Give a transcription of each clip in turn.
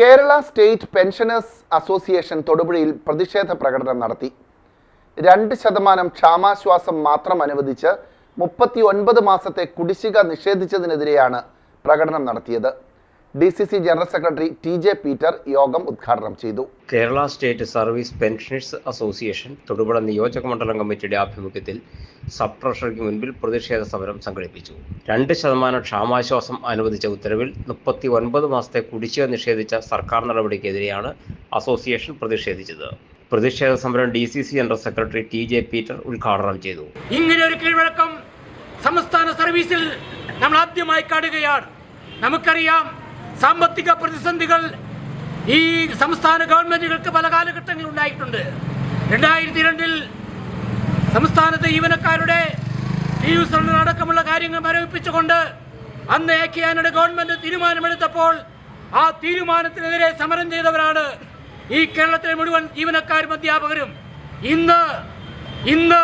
Kerala state pensioners association തൊടുപുഴയിൽ പ്രതിഷേധ പ്രകടനം നടത്തി. രണ്ട് ശതമാനം ക്ഷാമാശ്വാസം മാത്രം അനുവദിച്ച് മുപ്പത്തി ഒൻപത് മാസത്തെ കുടിശ്ശിക നിഷേധിച്ചതിനെതിരെയാണ് പ്രകടനം നടത്തിയത്. D C C general secretary T J Peter യോഗം ഉദ്ഘാടനം ചെയ്തു. Kerala state service pensioners association Thodupuzha നിയോജക മണ്ഡലം കമ്മിറ്റിയുടെ ആഭിമുഖ്യത്തിൽ സബ് ട്രഷറിക്ക് മുൻപിൽ പ്രതിഷേധ സമരം സംഘടിപ്പിച്ചു. രണ്ട് ശതമാനം ക്ഷാമാശ്വാസം അനുവദിച്ച ഉത്തരവിൽ മുപ്പത്തി ഒൻപത് മാസത്തെ കുടിശ്ശിക നിഷേധിച്ച സർക്കാർ നടപടിക്കെതിരെയാണ് അസോസിയേഷൻ പ്രതിഷേധിച്ചത്. പ്രതിഷേധ സമരം D C C general secretary T J Peter ഉദ്ഘാടനം ചെയ്തു. ഇങ്ങനെ ഒരു കീഴ്വഴക്കം സംസ്ഥാന സർവീസിൽ നമ്മൾ ആദ്യമായി കാണുകയാണ്. നമുക്കറിയാം സാമ്പത്തിക പ്രതിസന്ധികൾ ഈ സംസ്ഥാന ഗവൺമെന്റുകൾക്ക് പല കാലഘട്ടങ്ങളിൽ ഉണ്ടായിട്ടുണ്ട്. രണ്ടായിരത്തി രണ്ടിൽ സംസ്ഥാനത്തെ ജീവനക്കാരുടെ അടക്കമുള്ള കാര്യങ്ങൾ മരവിപ്പിച്ചുകൊണ്ട് അന്ന് എ കെ ആനയുടെ ഗവൺമെന്റ് തീരുമാനമെടുത്തപ്പോൾ ആ തീരുമാനത്തിനെതിരെ സമരം ചെയ്തവരാണ് ഈ കേരളത്തിലെ മുഴുവൻ ജീവനക്കാരും അധ്യാപകരും. ഇന്ന് ഇന്ന്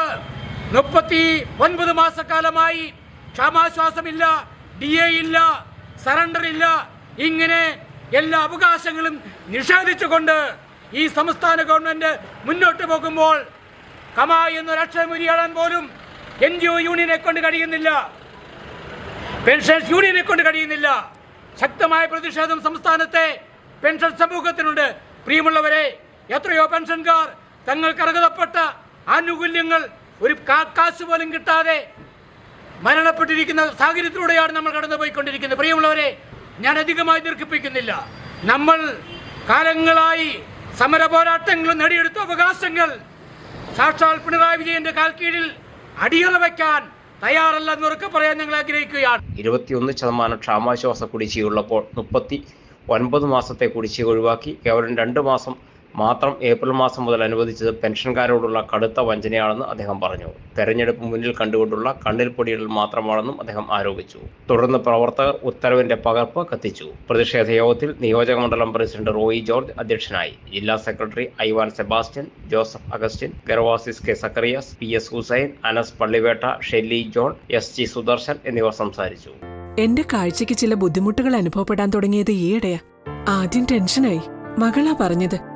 മുപ്പത്തി ഒൻപത് മാസക്കാലമായി ക്ഷമാശ്വാസമില്ല ഡി എ ഇല്ല സറണ്ടർ ഇല്ല ഇങ്ങനെ എല്ലാ അവകാശങ്ങളും നിഷേധിച്ചുകൊണ്ട് ഈ സംസ്ഥാന ഗവൺമെന്റ് മുന്നോട്ട് പോകുമ്പോൾ കമായി എന്നൊരു അക്ഷരം പോലും എൻ ജി ഒ യൂണിയനെ കൊണ്ട് കഴിയുന്നില്ല. പെൻഷൻസ് യൂണിയനെ കൊണ്ട് കഴിയുന്നില്ല. ശക്തമായ പ്രതിഷേധം സംസ്ഥാനത്തെ പെൻഷൻ സമൂഹത്തിനുണ്ട്. പ്രിയമുള്ളവരെ എത്രയോ പെൻഷൻകാർ തങ്ങൾക്ക് അർഹതപ്പെട്ട ആനുകൂല്യങ്ങൾ ഒരു കാശ് പോലും കിട്ടാതെ മരണപ്പെട്ടിരിക്കുന്ന സാഹചര്യത്തിലൂടെയാണ് നമ്മൾ കടന്നുപോയിക്കൊണ്ടിരിക്കുന്നത്. പ്രിയമുള്ളവരെ ഞാൻ അധികമായി ദീർഘിപ്പിക്കുന്നില്ല. നമ്മൾ കാലങ്ങളായി സമര പോരാട്ടങ്ങൾ നേടിയെടുത്ത അവകാശങ്ങൾ. സാക്ഷാൽ പിണറായി വിജയന്റെ കാൽക്കീഴിൽ അടിയറ വയ്ക്കാൻ തയ്യാറല്ല എന്നൊക്കെ പറയാൻ ഞങ്ങൾ ആഗ്രഹിക്കുകയാണ്. ഇരുപത്തിയൊന്ന് ശതമാനം ക്ഷാമാശ്വാസ കുടിശ്ശികയുള്ളപ്പോൾ മുപ്പത്തി ഒൻപത് മാസത്തെ കുടിശ്ശിക ഒഴിവാക്കി. കേവലം രണ്ട് മാസം മാത്രം ഏപ്രിൽ മാസം മുതൽ അനുവദിച്ചത് പെൻഷൻകാരോടുള്ള കടുത്ത വഞ്ചനയാണെന്ന് അദ്ദേഹം പറഞ്ഞു. തെരഞ്ഞെടുപ്പ് മുന്നിൽ കണ്ടുകൊണ്ടുള്ള കണ്ണിൽ പൊടിയിടൽ മാത്രമാണെന്നും അദ്ദേഹം ആരോപിച്ചു. തുടർന്ന് പ്രവർത്തകർ ഉത്തരവിന്റെ പകർപ്പ് കത്തിച്ചു. പ്രതിഷേധ യോഗത്തിൽ നിയോജക മണ്ഡലം പ്രസിഡന്റ് റോയി ജോർജ് അധ്യക്ഷനായി. ജില്ലാ secretary Ivan Sebastian Joseph Augustine Gervasis K Zacharias P S Hussain Anas Pallivetta Shelly John S G Sudarshan എന്നിവർ സംസാരിച്ചു. എന്റെ കാഴ്ചയ്ക്ക് ചില ബുദ്ധിമുട്ടുകൾ അനുഭവപ്പെടാൻ തുടങ്ങിയത് ഈയിടെയാ. ആദ്യം ടെൻഷനായി. മകളാ പറഞ്ഞത്.